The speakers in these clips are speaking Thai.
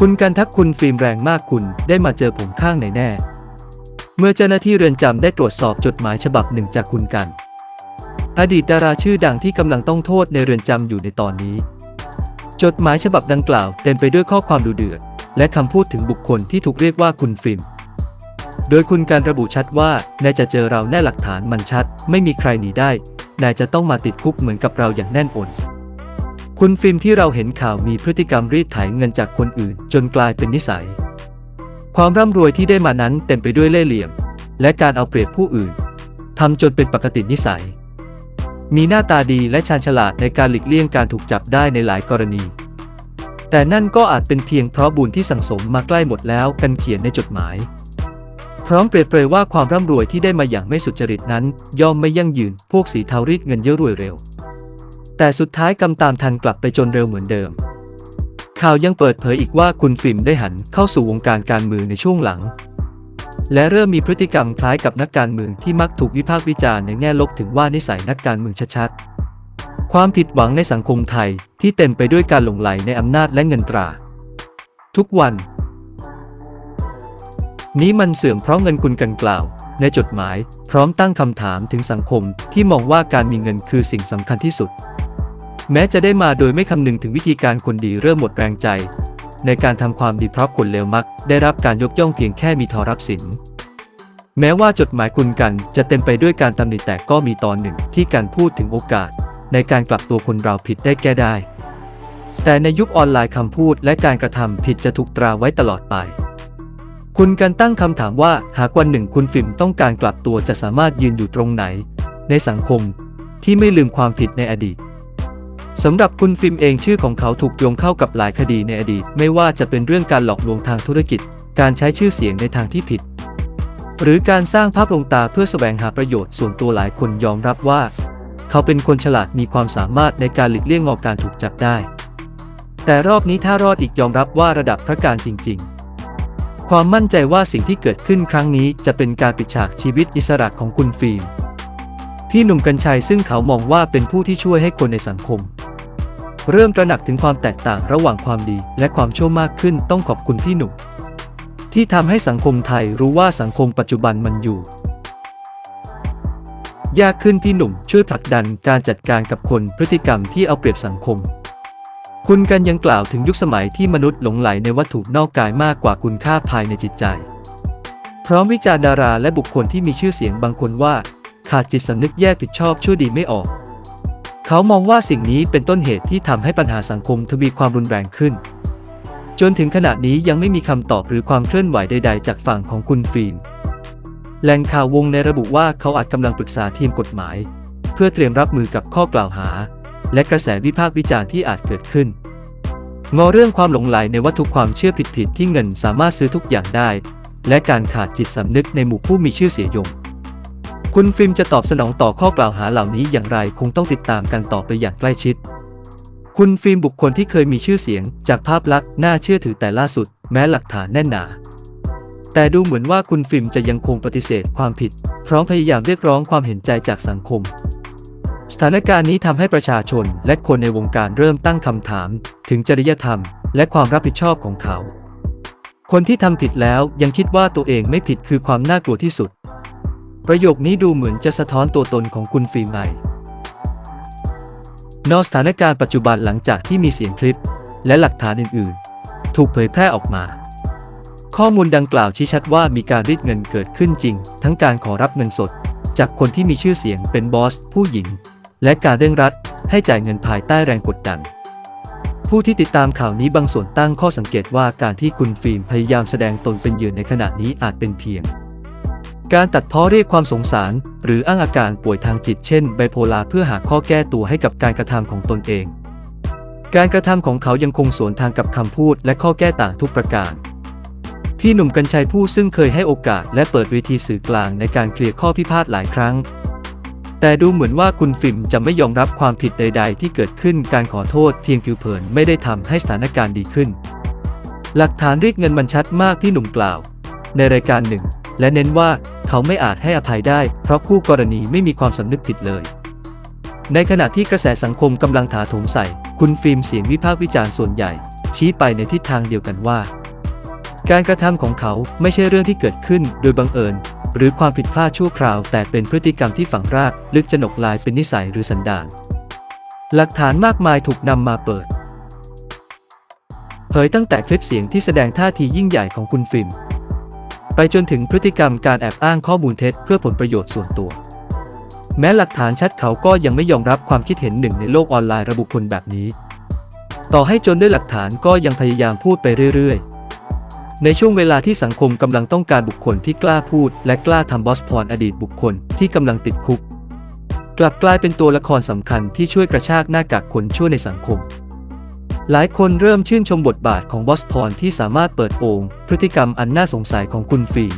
คุณกันทักคุณฟิล์มแรงมากคุณได้มาเจอผมข้างไหนแน่ เมื่อเจ้าหน้าที่เรือนจำได้ตรวจสอบจดหมายฉบับหนึ่งจากคุณกัน อดีตดาราชื่อดังที่กำลังต้องโทษในเรือนจำอยู่ในตอนนี้ จดหมายฉบับดังกล่าวเต็มไปด้วยข้อความดูเดือด และคำพูดถึงบุคคลที่ถูกเรียกว่าคุณฟิล์มโดยคุณการระบุชัดว่านายจะเจอเราแน่หลักฐานมันชัด ไม่มีใครหนีได้นายจะต้องมาติดคุกเหมือนกับเราอย่างแน่นอน คุณฟิล์มที่เราเห็นข่าวมีพฤติกรรมรีดไถเงินจากคนอื่น จนกลายเป็นนิสัย ความร่ำรวยที่ได้มานั้นเต็มไปด้วยเล่ห์เหลี่ยม และการเอาเปรียบผู้อื่นทำจนเป็นปกตินิสัย มีหน้าตาดีและชาญฉลาดในการหลีกเลี่ยงการถูกจับได้ในหลายกรณี แต่นั่นก็อาจเป็นเพียงเพราะบุญที่สั่งสมมาใกล้หมดแล้วกันเขียนในจดหมาย พร้อมเปรียบเปรยว่าความร่ำรวยที่ได้มาอย่างไม่สุจริตนั้น ย่อมไม่ยั่งยืนพวกสีเทารีดเงินเยอะรวยเร็ว แต่สุดท้ายกำตามทันกลับไปจนเร็วเหมือนเดิม ข่าวยังเปิดเผยอีกว่าคุณฟิล์มได้หันเข้าสู่วงการการเมืองในช่วงหลัง และเริ่มมีพฤติกรรมคล้ายกับนักการเมืองที่มักถูกวิพากษ์วิจารณ์ในแง่ลบถึงว่านิสัยนักการเมืองชัดๆ ความผิดหวังในสังคมไทยที่เต็มไปด้วยการหลงไหลในอำนาจและเงินตรา ทุกวัน นี้มันเสื่อมเพราะเงินคุณกันกล่าวในจดหมายพร้อมตั้งคำถามถึงสังคมที่มองว่าการมีเงินคือสิ่งสำคัญที่สุด แม้จะได้มาโดยไม่คำนึงถึงวิธีการคนดีเริ่มหมดแรงใจ ในการทำความดีเพราะคนเลวมัก ได้รับการยกย่องเพียงแค่มีทอรับสิน แม้ว่าจดหมายคุณกันจะเต็มไปด้วยการตำหนิแต่ก็มีตอนหนึ่งที่การพูดถึงโอกาส ในการกลับตัวคนเราผิดได้แก้ได้ แต่ในยุคออนไลน์คำพูดและการกระทำผิดจะถูกตราไว้ตลอดไปคุณกันตั้งคำถามว่าหากวันหนึ่งคุณฟิล์มต้องการกลับตัวจะสามารถยืนอยู่ตรงไหน ในสังคมที่ไม่ลืมความผิดในอดีต สำหรับคุณฟิล์มเองชื่อของเขาถูกโยงเข้ากับหลายคดีในอดีต ไม่ว่าจะเป็นเรื่องการหลอกลวงทางธุรกิจ การใช้ชื่อเสียงในทางที่ผิด หรือการสร้างภาพลวงตาเพื่อแสวงหาประโยชน์ส่วนตัวหลายคนยอมรับว่า เขาเป็นคนฉลาดมีความสามารถในการหลีกเลี่ยงงอการถูกจับได้ แต่รอบนี้ถ้ารอดอีกยอมรับว่าระดับพระการจริง ๆ ความมั่นใจว่าสิ่งที่เกิดขึ้นครั้งนี้จะเป็นการปิดฉากชีวิตอิสระของคุณฟิล์ม พี่หนุ่มกัญชัยซึ่งเขามองว่าเป็นผู้ที่ช่วยให้คนในสังคม เริ่มตระหนักถึงความแตกต่างระหว่างความดีและความชั่วมากขึ้นต้องขอบคุณพี่หนุ่ม ที่ทำให้สังคมไทยรู้ว่าสังคมปัจจุบันมันอยู่ ยากขึ้นพี่หนุ่มช่วยผลักดันการจัดการกับคนพฤติกรรมที่เอาเปรียบสังคม คุณกันยังกล่าวถึงยุคสมัยที่มนุษย์หลงไหลในวัตถุนอกกายมากกว่าคุณค่าภายในจิตใจ พร้อมวิจารณ์ดาราและบุคคลที่มีชื่อเสียงบางคนว่า ขาดจิตสำนึกแยกผิดชอบชั่วดีไม่ออก เขามองว่าสิ่งนี้เป็นต้นเหตุที่ทำให้ปัญหาสังคมทวีความรุนแรงขึ้น จนถึงขณะนี้ยังไม่มีคำตอบหรือความเคลื่อนไหวใด ๆ จากฝั่งของคุณฟิล์มแหล่งข่าววงในระบุว่าเขาอาจกำลังปรึกษาทีมกฎหมาย เพื่อเตรียมรับมือกับข้อกล่าวหา และกระแสวิพากษ์วิจารณ์ที่อาจเกิดขึ้นงอเรื่องความหลงไหลในวัตถุความเชื่อผิดๆที่เงินสามารถซื้อทุกอย่างได้ และการขาดจิตสำนึกในหมู่ผู้มีชื่อเสียง คุณฟิล์มจะตอบสนองต่อข้อกล่าวหาเหล่านี้อย่างไรคงต้องติดตามกันต่อไปอย่างใกล้ชิด คุณฟิล์มบุคคลที่เคยมีชื่อเสียง จากภาพลักษณ์น่าเชื่อถือแต่ล่าสุด แม้หลักฐานแน่นหนา แต่ดูเหมือนว่าคุณฟิล์มจะยังคงปฏิเสธความผิด พร้อมพยายามเรียกร้องความเห็นใจจากสังคม สถานการณ์นี้ทำให้ประชาชนและคนในวงการเริ่มตั้งคำถาม ถึงจริยธรรม และความรับผิดชอบของเขา คนที่ทำผิดแล้วยังคิดว่าตัวเองไม่ผิดคือความน่ากลัวที่สุด ประโยคนี้ดูเหมือนจะสะท้อนตัวตนของคุณฟิล์มไงนอกสถานการณ์ปัจจุบันหลังจากที่มีเสียงคลิป และหลักฐานอื่นๆ ถูกเผยแพร่ออกมา ข้อมูลดังกล่าวชี้ชัดว่ามีการรีดเงินเกิดขึ้นจริง ทั้งการขอรับเงินสด จากคนที่มีชื่อเสียงเป็นบอส ผู้หญิง และการเร่งรัดให้จ่ายเงินภายใต้แรงกดดัน ผู้ที่ติดตามข่าวนี้บางส่วนตั้งข้อสังเกตว่าการที่คุณฟิล์มพยายามแสดงตนเป็นเหยื่อในขณะนี้อาจเป็นเพียง การตัดพ้อเรียกความสงสาร หรืออ้างอาการป่วยทางจิตเช่นไบโพลาเพื่อหาข้อแก้ตัวให้กับการกระทำของตนเอง การกระทำของเขายังคงสวนทางกับคำพูดและข้อแก้ต่างทุกประการ พี่หนุ่มกัญชัยผู้ซึ่งเคยให้โอกาสและเปิดเวทีสื่อกลางในการเคลียร์ข้อพิพาทหลายครั้ง แต่ดูเหมือนว่าคุณฟิล์มจะไม่ยอมรับความผิดใด ๆ ที่เกิดขึ้นการขอโทษเพียงผิวเผินไม่ได้ทำให้สถานการณ์ดีขึ้น หลักฐานเรียกเงินมันชัดมากที่หนุ่มกล่าว ในรายการหนึ่ง และเน้นว่าเขาไม่อาจให้อภัยได้ เพราะคู่กรณีไม่มีความสำนึกผิดเลย ในขณะที่กระแสสังคมกำลังถาโถมใส่ คุณฟิล์มเสียงวิพากษ์วิจารณ์ส่วนใหญ่ ชี้ไปในทิศทางเดียวกันว่า การกระทำของเขาไม่ใช่เรื่องที่เกิดขึ้นโดยบังเอิญ หรือความผิดพลาดชั่วคราว แต่เป็นพฤติกรรมที่ฝังรากลึกจนกลายเป็นนิสัยหรือสันดานหลักฐานมากมายถูกนำมาเปิด เผยตั้งแต่คลิปเสียงที่แสดงท่าทียิ่งใหญ่ของคุณฟิล์ม ไปจนถึงพฤติกรรมการแอบอ้างข้อมูลเท็จเพื่อผลประโยชน์ส่วนตัว แม้หลักฐานชัดเขาก็ยังไม่ยอมรับความคิดเห็นหนึ่งในโลกออนไลน์ระบุคนแบบนี้ ต่อให้จนด้วยหลักฐานก็ยังพยายามพูดไปเรื่อยๆ ในช่วงเวลาที่สังคมกำลังต้องการบุคคลที่กล้าพูด และกล้าทำบอสพรอดีตบุคคลที่กำลังติดคุก กลับกลายเป็นตัวละครสำคัญที่ช่วยกระชากหน้ากากคนชั่วในสังคม หลายคนเริ่มชื่นชมบทบาทของบอสพรที่สามารถเปิดโปงพฤติกรรมอันน่าสงสัยของคุณฟิล์ม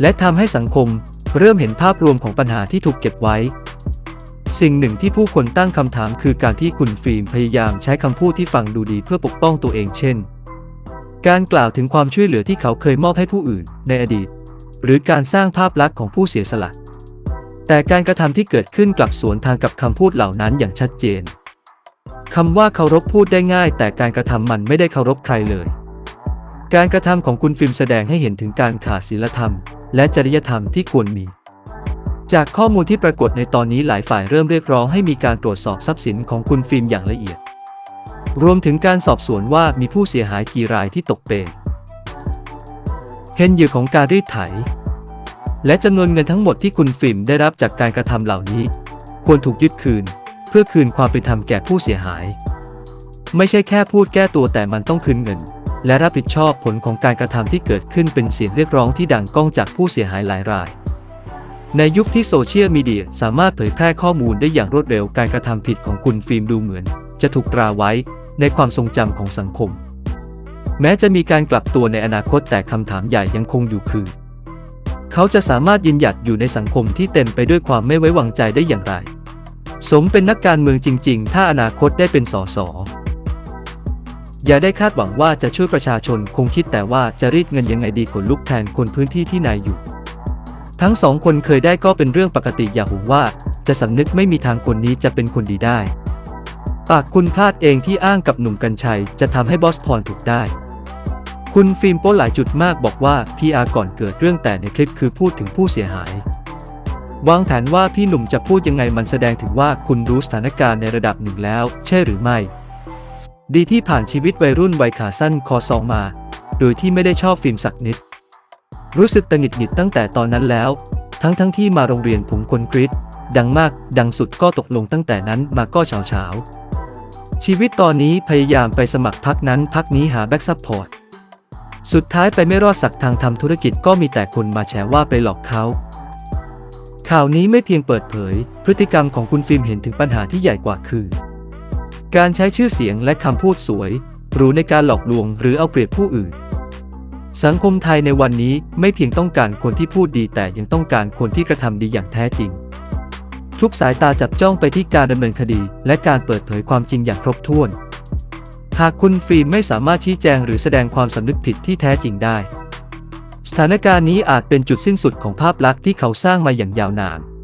และทำให้สังคมเริ่มเห็นภาพรวมของปัญหาที่ถูกเก็บไว้ สิ่งหนึ่งที่ผู้คนตั้งคำถามคือการที่คุณฟิล์มพยายามใช้คำพูดที่ฟังดูดีเพื่อปกป้องตัวเองเช่น การกล่าวถึงความช่วยเหลือที่เขาเคยมอบให้ผู้อื่นในอดีต หรือการสร้างภาพลักษณ์ของผู้เสียสละ แต่การกระทำที่เกิดขึ้นกลับสวนทางกับคำพูดเหล่านั้นอย่างชัดเจน คำว่าเคารพพูดได้ง่าย แต่การกระทำมันไม่ได้เคารพใครเลย การกระทำของคุณฟิล์มแสดงให้เห็นถึงการขาดศีลธรรม และจริยธรรมที่ควรมี จากข้อมูลที่ปรากฏในตอนนี้หลายฝ่ายเริ่มเรียกร้องให้มีการตรวจสอบทรัพย์สินของคุณฟิล์มอย่างละเอียด รวมถึงการสอบสวนว่ามีผู้เสียหายกี่รายที่ตกเป็นเห็นเหยื่อของการรีดไถ และจำนวนเงินทั้งหมดที่คุณฟิล์มได้รับจากการกระทำเหล่านี้ ควรถูกยึดคืน เพื่อคืนความเป็นธรรมแก่ผู้เสียหาย ไม่ใช่แค่พูดแก้ตัวแต่มันต้องคืนเงิน และรับผิดชอบผลของการกระทำที่เกิดขึ้นเป็นเสียงเรียกร้องที่ดังก้องจากผู้เสียหายหลายราย ในยุคที่โซเชียลมีเดียสามารถเผยแพร่ข้อมูลได้อย่างรวดเร็วการกระทำผิดของคุณฟิล์มดูเหมือน จะถูกตราไว้ในความทรงจำของสังคม แม้จะมีการกลับตัวในอนาคตแต่คำถามใหญ่ยังคงอยู่คือ เขาจะสามารถยืนหยัดอยู่ในสังคมที่เต็มไปด้วยความไม่ไว้วางใจได้อย่างไร สมเป็นนักการเมืองจริง ๆ ถ้าอนาคตได้เป็นสส อย่าได้คาดหวังว่าจะช่วยประชาชนคงคิดแต่ว่าจะรีดเงินยังไงดีขนลุกแทนคนพื้นที่ที่นายอยู่ ทั้งสองคนเคยได้ก็เป็นเรื่องปกติอย่าหวงว่า จะสำนึกไม่มีทางคนนี้จะเป็นคนดีได้ ปากคุณพลาดเองที่อ้างกับหนุ่มกัญชัย จะทำให้บอสพรถูกได้คุณฟิล์มโป้หลายจุดมากบอกว่า PR ก่อนเกิดเรื่องแต่ในคลิปคือพูดถึงผู้เสียหาย วางแผนว่าพี่หนุ่มจะพูดยังไงมันแสดงถึงว่าคุณรู้สถานการณ์ในระดับหนึ่งแล้ว ใช่หรือไม่ ดีที่ผ่านชีวิตวัยรุ่นวัยขาสั้นคอซองมา โดยที่ไม่ได้ชอบฟิล์มสักนิด รู้สึกตังหงิดหงิดตั้งแต่ตอนนั้นแล้ว ทั้งทั้งที่มาโรงเรียนผมคนกริดดังมาก ดังสุดก็ตกลงตั้งแต่นั้นมาก็เฉาเฉาชีวิตตอนนี้พยายามไปสมัครพักนั้นพักนี้หาแบ็กซัพพอร์ต สุดท้ายไปไม่รอดสักทางทำธุรกิจก็มีแต่คนมาแฉว่าไปหลอกเขา ข่าวนี้ไม่เพียงเปิดเผย พฤติกรรมของคุณฟิล์มเห็นถึงปัญหาที่ใหญ่กว่าคือ การใช้ชื่อเสียงและคำพูดสวย หรูในการหลอกลวงหรือเอาเปรียบผู้อื่น สังคมไทยในวันนี้ไม่เพียงต้องการคนที่พูดดีแต่ยังต้องการคนที่กระทำดีอย่างแท้จริง ทุกสายตาจับจ้องไปที่การดำเนินคดี และการเปิดเผยความจริงอย่างครบถ้วน หากคุณฟิล์มไม่สามารถชี้แจงหรือแสดงความสำนึกผิดที่แท้จริงได้ สถานการณ์นี้อาจเป็นจุดสิ้นสุดของภาพลักษณ์ที่เขาสร้างมาอย่างยาวนาน